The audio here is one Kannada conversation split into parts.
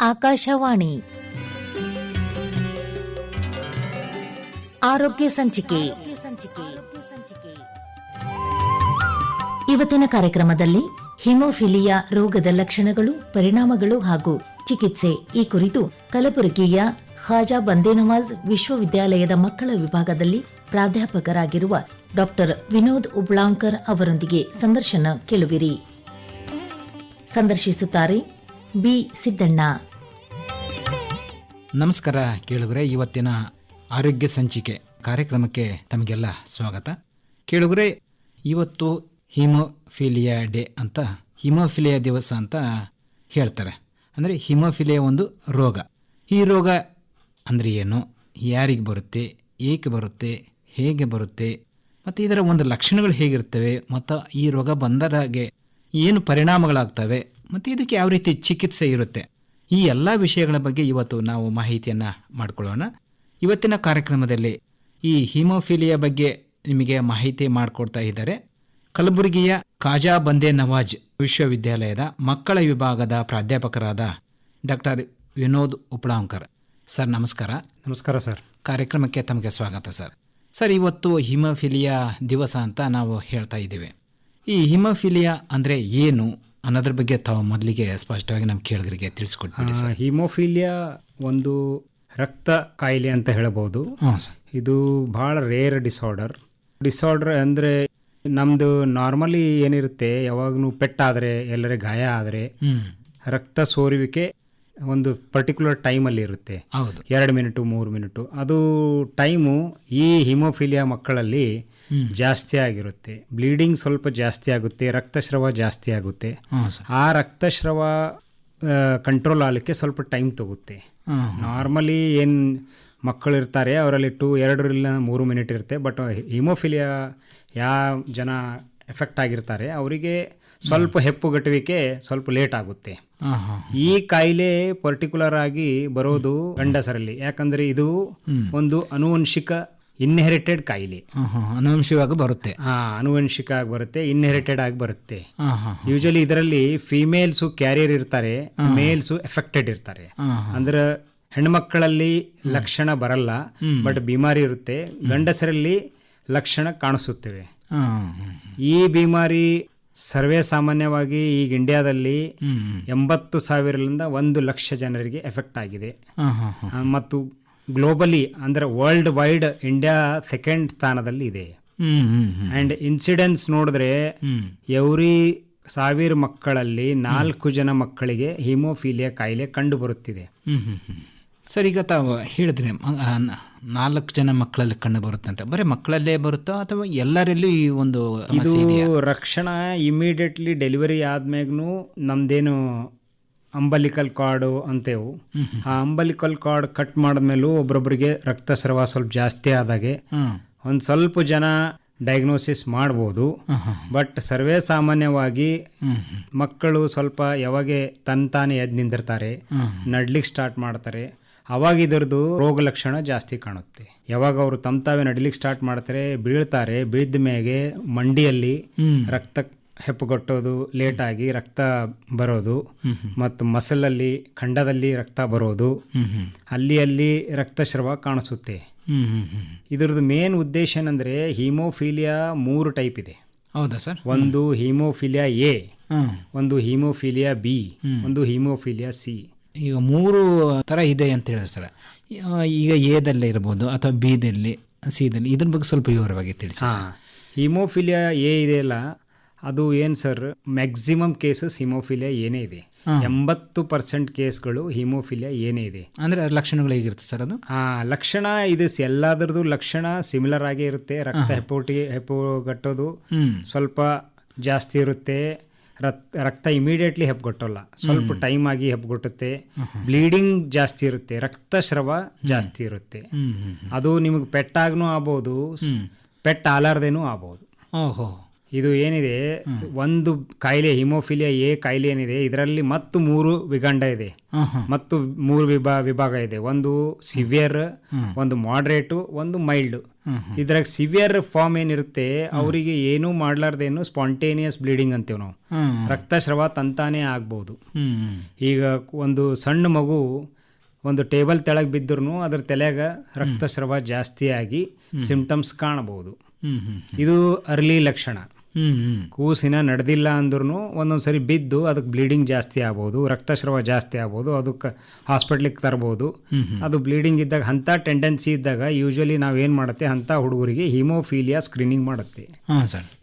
ಆಕಾಶವಾಣಿ. ಆರೋಗ್ಯ ಸಂಚಿಕೆ. ಇವತ್ತಿನ ಕಾರ್ಯಕ್ರಮದಲ್ಲಿ ಹಿಮೋಫಿಲಿಯಾ ರೋಗದ ಲಕ್ಷಣಗಳು ಪರಿಣಾಮಗಳು ಹಾಗೂ ಚಿಕಿತ್ಸೆ. ಈ ಕುರಿತು ಕಲಬುರಗಿಯ ಖಾಜಾ ಬಂದೇನವಾಜ್ ವಿಶ್ವವಿದ್ಯಾಲಯದ ಮಕ್ಕಳ ವಿಭಾಗದಲ್ಲಿ ಪ್ರಾಧ್ಯಾಪಕರಾಗಿರುವ ಡಾಕ್ಟರ್ ವಿನೋದ್ ಉಬ್ಳಾಂಕರ್ ಅವರೊಂದಿಗೆ ಸಂದರ್ಶನ ಕೇಳುವಿರಿ. ಸಂದರ್ಶಿಸುತ್ತಾರೆ ಬಿ ಸಿದ್ದಣ್ಣ. ನಮಸ್ಕಾರ ಕೇಳುಗರೆ, ಇವತ್ತಿನ ಆರೋಗ್ಯ ಸಂಚಿಕೆ ಕಾರ್ಯಕ್ರಮಕ್ಕೆ ತಮಗೆಲ್ಲ ಸ್ವಾಗತ. ಕೇಳುಗರೆ, ಇವತ್ತು ಹಿಮೋಫಿಲಿಯಾ ಡೇ ಅಂತ, ಹಿಮೋಫಿಲಿಯಾ ದಿವಸ ಅಂತ ಹೇಳ್ತಾರೆ. ಅಂದರೆ ಹಿಮೋಫಿಲಿಯಾ ಒಂದು ರೋಗ. ಈ ರೋಗ ಅಂದರೆ ಏನು? ಯಾರಿಗೆ ಬರುತ್ತೆ? ಏಕೆ ಬರುತ್ತೆ? ಹೇಗೆ ಬರುತ್ತೆ? ಮತ್ತು ಇದರ ಒಂದು ಲಕ್ಷಣಗಳು ಹೇಗಿರ್ತವೆ? ಮತ್ತು ಈ ರೋಗ ಬಂದರಾಗೆ ಏನು ಪರಿಣಾಮಗಳಾಗ್ತವೆ? ಮತ್ತು ಇದಕ್ಕೆ ಯಾವ ರೀತಿ ಚಿಕಿತ್ಸೆ ಇರುತ್ತೆ? ಈ ಎಲ್ಲ ವಿಷಯಗಳ ಬಗ್ಗೆ ಇವತ್ತು ನಾವು ಮಾಹಿತಿಯನ್ನು ಮಾಡಿಕೊಳ್ಳೋಣ. ಇವತ್ತಿನ ಕಾರ್ಯಕ್ರಮದಲ್ಲಿ ಈ ಹಿಮೋಫಿಲಿಯಾ ಬಗ್ಗೆ ನಿಮಗೆ ಮಾಹಿತಿ ಮಾಡಿಕೊಡ್ತಾ ಇದ್ದಾರೆ. ಕಲಬುರಗಿಯ ಖಾಜಾ ಬಂದೇ ನವಾಜ್ ವಿಶ್ವವಿದ್ಯಾಲಯದ ಮಕ್ಕಳ ವಿಭಾಗದ ಪ್ರಾಧ್ಯಾಪಕರಾದ ಡಾಕ್ಟರ್ ವಿನೋದ್ ಉಪ್ಳಾಂಕರ್ ಸರ್ ನಮಸ್ಕಾರ. ನಮಸ್ಕಾರ ಸರ್. ಕಾರ್ಯಕ್ರಮಕ್ಕೆ ತಮಗೆ ಸ್ವಾಗತ ಸರ್. ಸರ್ ಇವತ್ತು ಹಿಮೋಫಿಲಿಯಾ ದಿವಸ ಅಂತ ನಾವು ಹೇಳ್ತಾ ಇದ್ದೇವೆ. ಈ ಹಿಮೋಫಿಲಿಯಾ ಅಂದರೆ ಏನು? ಅನ್ನೋದ್ರ ಬಗ್ಗೆ ತಾವು ಮೊದಲಿಗೆ ಸ್ಪಷ್ಟವಾಗಿ ನಮ್ಮ ಕೇಳಿದ್ರಿಗೆ ತಿಳಿಸ್ಕೊಟ್ಬಿಡಿ ಸರ್. ಹಿಮೋಫೀಲಿಯಾ ಒಂದು ರಕ್ತ ಕಾಯಿಲೆ ಅಂತ ಹೇಳಬಹುದು. ಇದು ಭಾಳ ರೇರ್ ಡಿಸಾರ್ಡರ್ ಡಿಸಾರ್ಡರ್ ಅಂದರೆ ನಮ್ಮದು ನಾರ್ಮಲಿ ಏನಿರುತ್ತೆ ಯಾವಾಗೂ ಪೆಟ್ಟಾದರೆ ಎಲ್ಲರ ಗಾಯ ಆದರೆ ರಕ್ತ ಸೋರುವಿಕೆ ಒಂದು ಪರ್ಟಿಕ್ಯುಲರ್ ಟೈಮಲ್ಲಿ ಇರುತ್ತೆ. ಹೌದು. ಎರಡು ಮಿನಿಟು ಮೂರು ಮಿನಿಟು. ಅದು ಟೈಮು ಈ ಹಿಮೋಫಿಲಿಯಾ ಮಕ್ಕಳಲ್ಲಿ. ಜಾಸ್ತಿ ಆಗಿರುತ್ತೆ. ಬ್ಲೀಡಿಂಗ್ ಸ್ವಲ್ಪ ಜಾಸ್ತಿ ಆಗುತ್ತೆ ರಕ್ತಸ್ರಾವ ಜಾಸ್ತಿ ಆಗುತ್ತೆ. ಆ ರಕ್ತಸ್ರಾವ ಕಂಟ್ರೋಲ್ ಆಗಲಿಕ್ಕೆ ಸ್ವಲ್ಪ ಟೈಮ್ ತಗುತ್ತೆ. ನಾರ್ಮಲಿ ಏನು ಮಕ್ಕಳು ಇರ್ತಾರೆ ಅವರಲ್ಲಿ ಟು ಎರಡರಿಂದ ಮೂರು ಮಿನಿಟ್ ಇರುತ್ತೆ ಬಟ್ ಹಿಮೋಫಿಲಿಯಾ ಯಾವ ಜನ ಎಫೆಕ್ಟ್ ಆಗಿರ್ತಾರೆ ಅವರಿಗೆ ಸ್ವಲ್ಪ ಹೆಪ್ಪುಗಟ್ಟುವಿಕೆ ಸ್ವಲ್ಪ ಲೇಟ್ ಆಗುತ್ತೆ. ಈ ಕಾಯಿಲೆ ಪರ್ಟಿಕ್ಯುಲರ್ ಆಗಿ ಬರೋದು ಗಂಡಸರಲ್ಲಿ. ಯಾಕಂದ್ರೆ ಇದು ಒಂದು ಅನುವಂಶಿಕ ಇನ್ಹೆರಿಟೆಡ್ ಕಾಯಿಲೆ. ಅನುವಂಶಿಕವಾಗಿ ಬರುತ್ತೆ. ಹಾ ಅನುವಂಶಿಕ ಆಗಿ ಬರುತ್ತೆ. ಇನ್ಹೆರಿಟೆಡ್ ಆಗಿ ಬರುತ್ತೆ ಯೂಶಲಿ ಇದರಲ್ಲಿ ಫಿಮೇಲ್ಸು ಕ್ಯಾರಿಯರ್ ಇರ್ತಾರೆ ಮೇಲ್ಸು ಎಫೆಕ್ಟೆಡ್ ಇರ್ತಾರೆ. ಅಂದ್ರೆ ಹೆಣ್ಮಕ್ಕಳಲ್ಲಿ ಲಕ್ಷಣ ಬರಲ್ಲ ಬಟ್ ಬಿಮಾರಿ ಇರುತ್ತೆ. ಗಂಡಸರಲ್ಲಿ ಲಕ್ಷಣ ಕಾಣಿಸುತ್ತವೆ. ಈ ಬಿಮಾರಿ ಸರ್ವೇ ಸಾಮಾನ್ಯವಾಗಿ ಈಗ ಇಂಡಿಯಾದಲ್ಲಿ ಎಂಬತ್ತು ಸಾವಿರದಿಂದ ಒಂದು ಲಕ್ಷ ಜನರಿಗೆ ಎಫೆಕ್ಟ್ ಆಗಿದೆ. ಮತ್ತು ಗ್ಲೋಬಲಿ ಅಂದ್ರೆ ವರ್ಲ್ಡ್ ವೈಡ್ ಇಂಡಿಯಾ ಸೆಕೆಂಡ್ ಸ್ಥಾನದಲ್ಲಿ ಇದೆ. ಆ್ಯಂಡ್ ಅಂಡ್ ಇನ್ಸಿಡೆನ್ಸ್ ನೋಡಿದ್ರೆ ಎವ್ರಿ ಸಾವಿರ ಮಕ್ಕಳಲ್ಲಿ ನಾಲ್ಕು ಜನ ಮಕ್ಕಳಿಗೆ ಹಿಮೋಫೀಲಿಯಾ ಕಾಯಿಲೆ ಕಂಡು ಬರುತ್ತಿದೆ ಹ್ಮ್ ಹ್ಮ್ ಹ್ಮ್. ಸರ್ ಈಗ ತಾವು ಹೇಳಿದ್ರೆ ನಾಲ್ಕು ಜನ ಮಕ್ಕಳಲ್ಲಿ ಕಂಡು ಬರುತ್ತೆ ಅಂತ. ಬರೀ ಮಕ್ಕಳಲ್ಲೇ ಬರುತ್ತೋ ಅಥವಾ ಎಲ್ಲರಲ್ಲೂ ಈ ಒಂದು ಇದು ರಕ್ಷಣಾ ಇಮಿಡಿಯೇಟ್ಲಿ ಡೆಲಿವರಿ ಆದ್ಮೇಗೂ ನಮ್ದೇನು ಅಂಬಲಿಕಲ್ ಕಾರ್ಡು ಅಂತೇವು. ಆ ಅಂಬಲಿಕಲ್ ಕಾರ್ಡ್ ಕಟ್ ಮಾಡಿದ್ಮೇಲೂ ಒಬ್ರೊಬ್ರಿಗೆ ರಕ್ತಸ್ರಾವ ಸ್ವಲ್ಪ ಜಾಸ್ತಿ ಆದಾಗೆ ಒಂದು ಸ್ವಲ್ಪ ಜನ ಡಯಾಗ್ನೋಸಿಸ್ ಮಾಡ್ಬೋದು. ಬಟ್ ಸರ್ವೇ ಸಾಮಾನ್ಯವಾಗಿ ಮಕ್ಕಳು ಸ್ವಲ್ಪ ಯಾವಾಗೆ ತಂತಾನೆ ಎದ್ದು ನಿಂದಿರ್ತಾರೆ ಹ್ಮ್ ನಡ್ಲಿಕ್ಕೆ ಸ್ಟಾರ್ಟ್ ಮಾಡ್ತಾರೆ. ಅವಾಗ ಇದರದ್ದು ರೋಗ ಲಕ್ಷಣ ಜಾಸ್ತಿ ಕಾಣುತ್ತೆ. ಯಾವಾಗ ಅವರು ತಮ್ತಾವೆ ತಾವೇ ನಡಿಲಿಕ್ಕೆ ಸ್ಟಾರ್ಟ್ ಮಾಡ್ತಾರೆ ಬೀಳ್ತಾರೆ ಬೀಳ್ದ ಮೇಲೆ ಮಂಡಿಯಲ್ಲಿ ರಕ್ತ ಹೆಪ್ಪುಗಟ್ಟೋದು ಲೇಟಾಗಿ ರಕ್ತ ಬರೋದು ಮತ್ತು ಮಸಲಲ್ಲಿ ಖಂಡದಲ್ಲಿ ರಕ್ತ ಬರೋದು ಅಲ್ಲಿ ಅಲ್ಲಿ ರಕ್ತಸ್ರಾವ ಕಾಣಿಸುತ್ತೆ. ಇದರದ್ದು ಮೇನ್ ಉದ್ದೇಶ ಏನಂದ್ರೆ ಹಿಮೋಫೀಲಿಯಾ ಮೂರು ಟೈಪ್ ಇದೆ. ಹೌದಾ ಸರ್? ಒಂದು ಹಿಮೋಫಿಲಿಯಾ ಎ ಒಂದು ಹಿಮೋಫಿಲಿಯಾ ಬಿ ಒಂದು ಹಿಮೋಫಿಲಿಯಾ ಸಿ ಈಗ ಮೂರು ಥರ ಇದೆ ಅಂತ ಹೇಳಿದ್ರೆ ಸರ್. ಈಗ ಎದಲ್ಲಿ ಇರ್ಬೋದು ಅಥವಾ ಬಿದಲ್ಲಿ ಸಿದಲ್ಲಿ ಇದ್ರ ಬಗ್ಗೆ ಸ್ವಲ್ಪ ವಿವರವಾಗಿ ತಿಳಿಸಿ ಹಾ. ಹಿಮೋಫಿಲಿಯಾ ಎ ಇದೆಯಲ್ಲ ಅದು ಏನು ಸರ್ ಮ್ಯಾಕ್ಸಿಮಮ್ ಕೇಸಸ್ ಹಿಮೋಫಿಲಿಯಾ ಏನೇ ಇದೆ. ಎಂಬತ್ತು ಪರ್ಸೆಂಟ್ ಕೇಸ್ಗಳು ಹಿಮೋಫಿಲಿಯಾ ಏನೇ ಇದೆ. ಅಂದ್ರೆ ಲಕ್ಷಣಗಳು ಹೇಗಿರುತ್ತೆ ಸರ್ ಅದು? ಆ ಲಕ್ಷಣ ಇದು ಎಲ್ಲದರದ್ದು ಲಕ್ಷಣ ಸಿಮಿಲರ್ ಆಗೇ ಇರುತ್ತೆ. ರಕ್ತ ಹೆಪೋಟಿ ಹೆಪೋ ಗಟ್ಟೋದು ಸ್ವಲ್ಪ ಜಾಸ್ತಿ ಇರುತ್ತೆ. ರಕ್- ರಕ್ತ ಇಮಿಡಿಯೇಟ್ಲಿ ಹೆಪ್ಪಗೊಟ್ಟಲ್ಲ ಸ್ವಲ್ಪ ಟೈಮ್ ಆಗಿ ಹೆಪ್ಪಗೊಟ್ಟುತ್ತೆ ಬ್ಲೀಡಿಂಗ್ ಜಾಸ್ತಿ ಇರುತ್ತೆ. ರಕ್ತಸ್ರಾವ ಜಾಸ್ತಿ ಇರುತ್ತೆ. ಅದು ನಿಮಗೆ ಪೆಟ್ಟಾಗ್ನೂ ಆಗ್ಬೋದು. ಪೆಟ್ ಆಲಾರ್ದೇನೂ ಆಗ್ಬೋದು. ಓಹೋ. ಇದು ಏನಿದೆ? ಒಂದು ಕಾಯಿಲೆ ಹಿಮೋಫಿಲಿಯಾ ಎ ಕಾಯಿಲೆ ಏನಿದೆ? ಇದರಲ್ಲಿ ಮತ್ತು ಮೂರು ವಿಗಂಡ ಇದೆ. ಮತ್ತು ಮೂರು ವಿಭಾ ವಿಭಾಗ ಇದೆ. ಒಂದು ಸಿವಿಯರ್ ಒಂದು ಮಾಡ್ರೇಟು ಒಂದು ಮೈಲ್ಡ್. ಇದ್ರಾಗ ಸಿವಿಯರ್ ಫಾರ್ಮ್ ಏನಿರುತ್ತೆ ಅವರಿಗೆ ಏನೂ ಮಾಡ್ಲಾರ್ದೇನು ಸ್ಪಾಂಟೇನಿಯಸ್ ಬ್ಲೀಡಿಂಗ್ ಅಂತೀವಿ ನಾವು. ರಕ್ತ ರಕ್ತಸ್ರಾವ ತಂತಾನೇ ಆಗ್ಬೋದು. ಈಗ ಒಂದು ಸಣ್ಣ ಮಗು ಒಂದು ಟೇಬಲ್ ತೆಳಗೆ ಬಿದ್ದರೂ ಅದ್ರ ತಲೆಯಾಗ ರಕ್ತಸ್ರಾವ ಜಾಸ್ತಿ ಆಗಿ ಸಿಂಪ್ಟಮ್ಸ್ ಕಾಣಬಹುದು ಇದು ಅರ್ಲಿ ಲಕ್ಷಣ. ಕೂಸಿನ ನಡೆದಿಲ್ಲ ಅಂದ್ರೂ ಒಂದೊಂದು ಸರಿ ಬಿದ್ದು ಅದಕ್ಕೆ ಬ್ಲೀಡಿಂಗ್ ಜಾಸ್ತಿ ಆಗ್ಬೋದು ರಕ್ತಸ್ರಾವ ಜಾಸ್ತಿ ಆಗ್ಬೋದು ಅದಕ್ಕೆ ಹಾಸ್ಪಿಟ್ಲಿಗೆ ತರ್ಬೋದು. ಅದು ಬ್ಲೀಡಿಂಗ್ ಇದ್ದಾಗ ಅಂಥ ಟೆಂಡೆನ್ಸಿ ಇದ್ದಾಗ ಯೂಶ್ವಲಿ ನಾವೇನು ಮಾಡುತ್ತೆ ಅಂಥ ಹುಡುಗರಿಗೆ ಹಿಮೋಫೀಲಿಯಾ ಸ್ಕ್ರೀನಿಂಗ್ ಮಾಡುತ್ತೆ.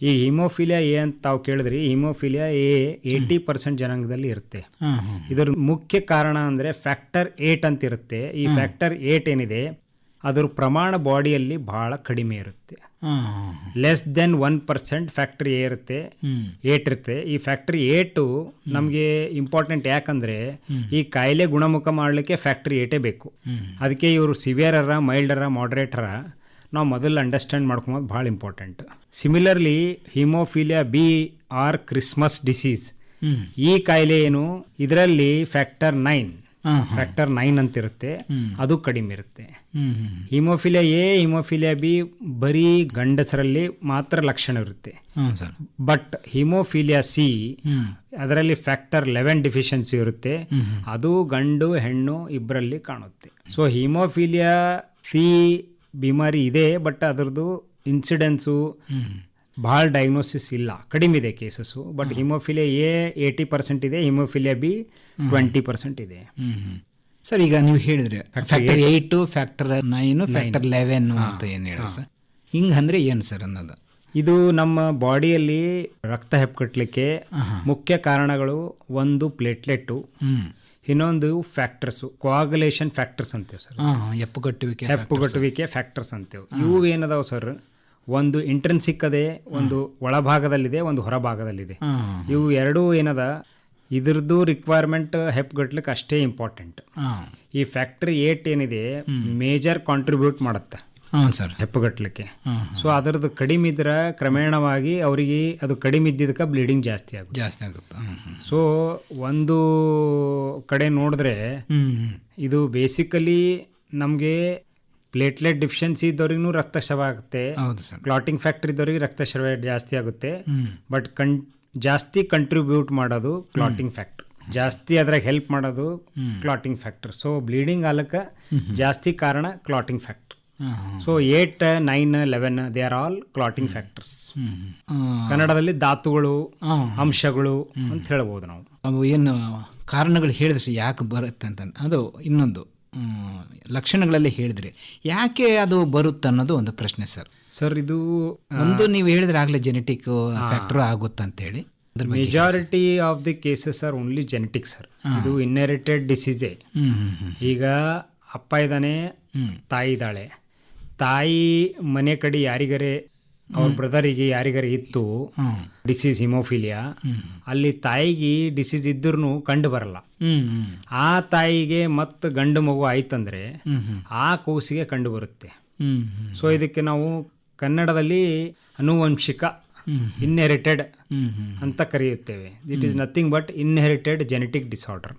ಈ ಹಿಮೋಫೀಲಿಯಾ ಎ ಅಂತ ತಾವು ಕೇಳಿದ್ರಿ ಹಿಮೋಫೀಲಿಯಾ ಎ ಏಯ್ಟಿ ಪರ್ಸೆಂಟ್ ಜನಾಂಗದಲ್ಲಿ ಇರುತ್ತೆ. ಇದರ ಮುಖ್ಯ ಕಾರಣ ಅಂದರೆ ಫ್ಯಾಕ್ಟರ್ ಏಟ್ ಅಂತ ಇರುತ್ತೆ. ಈ ಫ್ಯಾಕ್ಟರ್ ಏಟ್ ಏನಿದೆ ಅದ್ರ ಪ್ರಮಾಣ ಬಾಡಿಯಲ್ಲಿ ಬಹಳ ಕಡಿಮೆ ಇರುತ್ತೆ. Less than one percent factor ಇರುತ್ತೆ ಏಟ್ ಇರುತ್ತೆ. ಈ ಫ್ಯಾಕ್ಟ್ರಿ ಏಟು ನಮಗೆ ಇಂಪಾರ್ಟೆಂಟ್ ಯಾಕಂದ್ರೆ ಈ ಕಾಯಿಲೆ ಗುಣಮುಖ ಮಾಡಲಿಕ್ಕೆ ಫ್ಯಾಕ್ಟ್ರಿ ಏಟೇ ಬೇಕು. ಅದಕ್ಕೆ ಇವರು ಸಿವಿಯರರ ಮೈಲ್ಡರ ಮಾಡ್ರೇಟರ ನಾವು ಮೊದಲು ಅಂಡರ್ಸ್ಟ್ಯಾಂಡ್ ಮಾಡ್ಕೊಳೋದು ಭಾಳ important similarly haemophilia B or Christmas disease ಈ ಕಾಯಿಲೆ ಏನು? ಇದರಲ್ಲಿ ಫ್ಯಾಕ್ಟರ್ ನೈನ್ ಫ್ಯಾಕ್ಟರ್ ನೈನ್ ಅಂತ ಇರುತ್ತೆ ಅದು ಕಡಿಮೆ ಇರುತ್ತೆ. Hmm hmm haemophilia A haemophilia B ಬರೀ ಗಂಡಸರಲ್ಲಿ ಮಾತ್ರ ಲಕ್ಷಣ ಇರುತ್ತೆ. ಬಟ್ ಹಿಮೋಫಿಲಿಯಾ ಸಿ ಅದರಲ್ಲಿ ಫ್ಯಾಕ್ಟರ್ ಲೆವೆನ್ ಡಿಫಿಷಿಯನ್ಸಿ ಇರುತ್ತೆ. ಅದು ಗಂಡು ಹೆಣ್ಣು ಇಬ್ಬರಲ್ಲಿ ಕಾಣುತ್ತೆ. ಸೊ ಹಿಮೋಫಿಲಿಯಾ ಸಿ ಬಿಮಾರಿ ಇದೆ ಬಟ್ ಅದರದ್ದು ಇನ್ಸಿಡೆನ್ಸು ಭಾಳ ಡಯಾಗ್ನೋಸಿಸ್ ಇಲ್ಲ. ಕಡಿಮೆ ಇದೆ cases but haemophilia A eighty percent ಇದೆ ಹಿಮೋಫಿಲಿಯಾ ಬಿ ಟ್ವೆಂಟಿ ಪರ್ಸೆಂಟ್ ಇದೆ. ಸರ್ ಈಗ ನೀವು ಹೇಳಿದ್ರೆ factor eight factor nine factor eleven ಅಂತ ಏನು ಹೇಳಿ ಸರ್? ಹಿಂಗೆ ಅಂದ್ರೆ ಏನು ಸರ್ ಅನ್ನೋದು? ಇದು ನಮ್ಮ ಬಾಡಿಯಲ್ಲಿ ರಕ್ತ ಹೆಪ್ಪುಗಟ್ಟಲಿಕ್ಕೆ ಮುಖ್ಯ ಕಾರಣಗಳು ಒಂದು ಪ್ಲೇಟ್ಲೆಟ್ಟು ಇನ್ನೊಂದು ಫ್ಯಾಕ್ಟರ್ಸು ಕೋಆಗುಲೇಷನ್ ಫ್ಯಾಕ್ಟರ್ಸ್ ಅಂತೀವಿ ಸರ್. ಹೆಪ್ಪುಗಟ್ಟುವಿಕೆ ಹೆಪ್ಪುಗಟ್ಟುವಿಕೆ ಫ್ಯಾಕ್ಟರ್ಸ್ ಅಂತೇವೆ. ಇವು ಏನದಾವ ಸರ್? ಒಂದು ಇಂಟ್ರೆನ್ಸಿಕ್ ಅದೇ ಒಂದು ಒಳಭಾಗದಲ್ಲಿದೆ ಒಂದು ಹೊರಭಾಗದಲ್ಲಿದೆ. ಇವು ಎರಡೂ ಏನದ ಇದ್ರದ್ದು ರಿಕ್ವೈರ್ಮೆಂಟ್ ಹೆಪ್ಗಟ್ಲಿಕ್ಕೆ ಅಷ್ಟೇ ಇಂಪಾರ್ಟೆಂಟ್ ಈ ಫ್ಯಾಕ್ಟ್ರಿ ಏಟ್ ಏನಿದೆ ಮೇಜರ್ ಕಾಂಟ್ರಿಬ್ಯೂಟ್ ಮಾಡುತ್ತೆ ಸರ್. ಹೆಪ್ಪುಗಟ್ಲಿಕ್ಕೆ ಸೊ ಅದರದ್ದು ಕಡಿಮೆ ಇದ್ರೆ ಕ್ರಮೇಣವಾಗಿ ಅವರಿಗೆ ಅದು ಕಡಿಮೆ ಇದ್ದಿದ್ದಕ್ಕೆ ಬ್ಲೀಡಿಂಗ್ ಜಾಸ್ತಿ ಆಗುತ್ತೆ. ಜಾಸ್ತಿ ಆಗುತ್ತೆ. ಸೊ ಒಂದು ಕಡೆ ನೋಡಿದ್ರೆ ಇದು ಬೇಸಿಕಲಿ ನಮಗೆ ಪ್ಲೇಟ್ಲೆಟ್ ಡಿಫಿಷಿಯನ್ಸಿ ಇದ್ದವ್ರಿಗೂ ರಕ್ತಸ್ರಾವ ಆಗುತ್ತೆ ಕ್ಲಾಟಿಂಗ್ ಫ್ಯಾಕ್ಟ್ರಿ ಇದ್ದವ್ರಿಗೆ ರಕ್ತಸ್ರಾವ ಜಾಸ್ತಿ ಆಗುತ್ತೆ. ಬಟ್ ಕನ್ ಜಾಸ್ತಿ ಕಂಟ್ರಿಬ್ಯೂಟ್ ಮಾಡೋದು ಕ್ಲಾಟಿಂಗ್ ಫ್ಯಾಕ್ಟರ್ ಜಾಸ್ತಿ ಅದ್ರಾಗ ಹೆಲ್ಪ್ ಮಾಡೋದು ಕ್ಲಾಟಿಂಗ್ ಫ್ಯಾಕ್ಟರ್ ಸೊ ಬ್ಲೀಡಿಂಗ್ ಆಲಕ್ಕೆ ಜಾಸ್ತಿ ಕಾರಣ clotting factor so eight nine eleven they are all clotting factors ಕನ್ನಡದಲ್ಲಿ ಧಾತುಗಳು ಅಂಶಗಳು ಅಂತ ಹೇಳ್ಬೋದು ನಾವು. ಅವು ಏನು ಕಾರಣಗಳು ಹೇಳಿದ್ರೆ ಯಾಕೆ ಬರುತ್ತೆ ಅಂತ. ಅದು ಇನ್ನೊಂದು. ಲಕ್ಷಣಗಳಲ್ಲಿ ಹೇಳಿದ್ರೆ ಯಾಕೆ ಅದು ಬರುತ್ತೆ ಅನ್ನೋದು ಒಂದು ಪ್ರಶ್ನೆ ಸರ್. ಸರ್ ಇದು ಒಂದು ನೀವು ಹೇಳಿದ್ರೆ ಆಗಲೇ ಜೆನೆಟಿಕ್ ಫ್ಯಾಕ್ಟರ್ ಆಗುತ್ತೆ ಅಂತ ಹೇಳಿ ಅದ್ರ majority of the cases are only genetic sir ಇದು ಇನ್ನೆರಿಟೆಡ್ ಡಿಸೀಸೆ ಈಗ ಅಪ್ಪ ಇದ್ದಾನೆ ತಾಯಿ ಇದ್ದಾಳೆ. ತಾಯಿ ಮನೆ ಕಡೆ ಯಾರಿಗರೆ ಅವ್ರ ಬ್ರದರಿಗೆ ಯಾರಿಗಾರ ಇತ್ತು ಡಿಸೀಸ್ ಹಿಮೋಫಿಲಿಯಾ ಅಲ್ಲಿ ತಾಯಿಗೆ ಡಿಸೀಸ್ ಇದ್ರೂ ಕಂಡು ಬರಲ್ಲ. ಆ ತಾಯಿಗೆ ಮತ್ತೆ ಗಂಡು ಮಗು ಆಯ್ತಂದ್ರೆ ಆ ಕೂಸಿಗೆ ಕಂಡು ಬರುತ್ತೆ. ಸೊ ಇದಕ್ಕೆ ನಾವು ಕನ್ನಡದಲ್ಲಿ ಅನುವಂಶಿಕ ಇನ್ಹೆರಿಟೆಡ್ ಅಂತ ಕರೆಯುತ್ತೇವೆ. It is nothing but inherited genetic disorder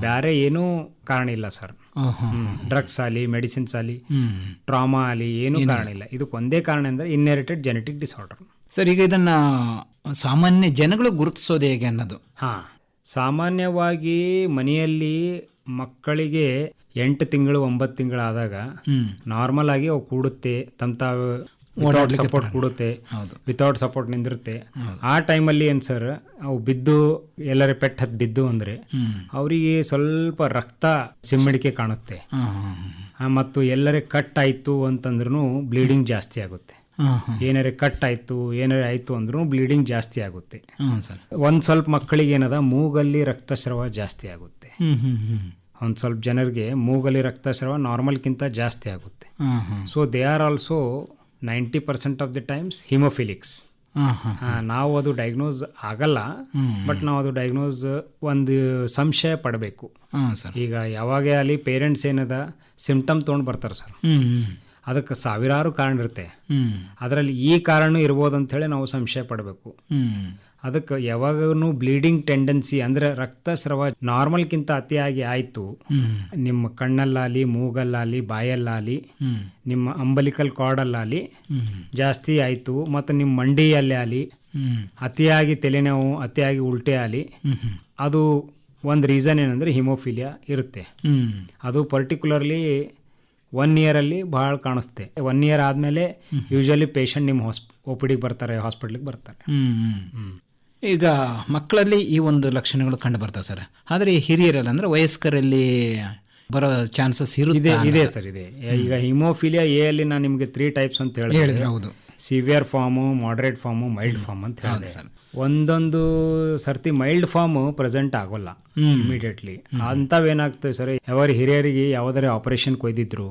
ಬೇರೆ ಏನೂ ಕಾರಣ ಇಲ್ಲ ಸರ್. ಡ್ರಗ್ಸ್ ಆಗಲಿ ಮೆಡಿಸಿನ್ಸ್ ಆಗಲಿ ಟ್ರಾಮಾ ಆಗಲಿ ಏನೂ ಕಾರಣ ಇಲ್ಲ. ಇದಕ್ಕೆ ಒಂದೇ ಕಾರಣ ಅಂದರೆ ಇನ್ಹೆರಿಟೆಡ್ ಜೆನೆಟಿಕ್ ಡಿಸಾರ್ಡರ್. ಸರ್ ಈಗ ಇದನ್ನ ಸಾಮಾನ್ಯ ಜನಗಳು ಗುರುತಿಸೋದು ಹೇಗೆ ಅನ್ನೋದು? ಹಾಂ. ಸಾಮಾನ್ಯವಾಗಿ ಮನೆಯಲ್ಲಿ ಮಕ್ಕಳಿಗೆ ಎಂಟು ತಿಂಗಳು ಒಂಬತ್ತು ತಿಂಗಳಾದಾಗ ನಾರ್ಮಲ್ ಆಗಿ ಅವು ಕೂಡುತ್ತೆ ತಮ್ಮ ತಾವು ವಿತೌಟ್ ಸಪೋರ್ಟ್ ಕೊಡುತ್ತೆ. ವಿತೌಟ್ ಸಪೋರ್ಟ್ ನಿಂದಿರುತ್ತೆ. ಆ ಟೈಮಲ್ಲಿ ಏನು ಸರ್ ಅವು ಬಿದ್ದು ಎಲ್ಲರ ಪೆಟ್ ಹತ್ತು ಬಿದ್ದು ಅಂದರೆ ಅವರಿಗೆ ಸ್ವಲ್ಪ ರಕ್ತ ಸಿಮ್ಮಡಿಕೆ ಕಾಣುತ್ತೆ. ಮತ್ತು ಎಲ್ಲರೇ ಕಟ್ ಆಯಿತು ಅಂತಂದ್ರೂ ಬ್ಲೀಡಿಂಗ್ ಜಾಸ್ತಿ ಆಗುತ್ತೆ. ಏನಾರೇ ಕಟ್ ಆಯಿತು ಏನಾರೇ ಆಯಿತು ಅಂದ್ರೂ ಬ್ಲೀಡಿಂಗ್ ಜಾಸ್ತಿ ಆಗುತ್ತೆ. ಒಂದು ಸ್ವಲ್ಪ ಮಕ್ಕಳಿಗೆ ಏನದ ಮೂಗಲ್ಲಿ ರಕ್ತಸ್ರಾವ ಜಾಸ್ತಿ ಆಗುತ್ತೆ. ಒಂದು ಸ್ವಲ್ಪ ಜನರಿಗೆ ಮೂಗಲ್ಲಿ ರಕ್ತಸ್ರಾವ ನಾರ್ಮಲ್ಗಿಂತ ಜಾಸ್ತಿ ಆಗುತ್ತೆ. So they are also ninety percent of the times haemophilics ನಾವು ಅದು ಡಯಾಗ್ನೋಸ್ ಆಗಲ್ಲ ಬಟ್ ನಾವು ಅದು ಡಯಾಗ್ನೋಸ್ ಒಂದು ಸಂಶಯ ಪಡಬೇಕು. ಈಗ ಯಾವಾಗೇ ಅಲ್ಲಿ ಪೇರೆಂಟ್ಸ್ ಏನದ ಸಿಂಪ್ಟಮ್ ತೊಗೊಂಡು ಬರ್ತಾರೆ ಸರ್. ಅದಕ್ಕೆ ಸಾವಿರಾರು ಕಾರಣ ಇರುತ್ತೆ. ಅದರಲ್ಲಿ ಈ ಕಾರಣ ಇರ್ಬೋದು ಹೇಳಿ ನಾವು ಸಂಶಯ ಪಡಬೇಕು. ಅದಕ್ಕೆ ಯಾವಾಗೂ ಬ್ಲೀಡಿಂಗ್ ಟೆಂಡೆನ್ಸಿ ಅಂದ್ರೆ ರಕ್ತಸ್ರಾವ ನಾರ್ಮಲ್ಗಿಂತ ಅತಿಯಾಗಿ ಆಯಿತು ನಿಮ್ಮ ಕಣ್ಣಲ್ಲಾಗಲಿ ಮೂಗಲ್ಲಾಗಲಿ ಬಾಯಲ್ಲಾಗಲಿ ನಿಮ್ಮ ಅಂಬಲಿಕಲ್ ಕಾರ್ಡಲ್ಲಾಗಲಿ ಜಾಸ್ತಿ ಆಯಿತು ಮತ್ತು ನಿಮ್ಮ ಮಂಡಿಯಲ್ಲೇ ಆಗಲಿ ಅತಿಯಾಗಿ ತಲೆನೋವು ಅತಿಯಾಗಿ ಉಲ್ಟೆ ಆಗಲಿ ಅದು ಒಂದು ರೀಸನ್ ಏನಂದರೆ ಹಿಮೋಫಿಲಿಯಾ ಇರುತ್ತೆ ಅದು ಪರ್ಟಿಕ್ಯುಲರ್ಲಿ ಒನ್ ಇಯರಲ್ಲಿ ಭಾಳ ಕಾಣಿಸುತ್ತೆ ಒನ್ ಇಯರ್ ಆದಮೇಲೆ ಯೂಶಲಿ ಪೇಷಂಟ್ ನಿಮ್ಮ ಹಾಸ್ಪ್ ಒ ಪಿ ಡಿಗೆ ಬರ್ತಾರೆ ಹಾಸ್ಪಿಟ್ಲಿಗೆ ಬರ್ತಾರೆ ಈಗ ಮಕ್ಕಳಲ್ಲಿ ಈ ಒಂದು ಲಕ್ಷಣಗಳು ಕಂಡು ಬರ್ತವೆ ಸರ್. ಆದರೆ ಹಿರಿಯರಲ್ಲಿ ಅಂದ್ರೆ ವಯಸ್ಕರಲ್ಲಿ ಬರೋ ಚಾನ್ಸಸ್ ಇರುತ್ತೆ ಇದೆ ಸರ್ ಇದೆ. ಈಗ ಹಿಮೋಫಿಲಿಯಾ ಎ ಅಲ್ಲಿ ನಾನು ನಿಮಗೆ ತ್ರೀ ಟೈಪ್ಸ್ ಅಂತ ಹೇಳಿದ್ರೆ ಹೌದು. Severe form moderate form mild form ಅಂತ ಹೇಳಿದೆ. ಸರ್. ಒಂದೊಂದು ಸರ್ತಿ ಮೈಲ್ಡ್ ಫಾರ್ಮ್ ಪ್ರೆಸೆಂಟ್ ಆಗೋಲ್ಲ. ಇಮಿಡಿಯೇಟ್ಲಿ ಅಂತವೇನಾಗ್ತವೆ ಸರ್ ಯಾವಾಗ ಹಿರಿಯರಿಗೆ ಯಾವುದಾರೆ ಆಪರೇಷನ್ ಕೊಯ್ದಿದ್ರು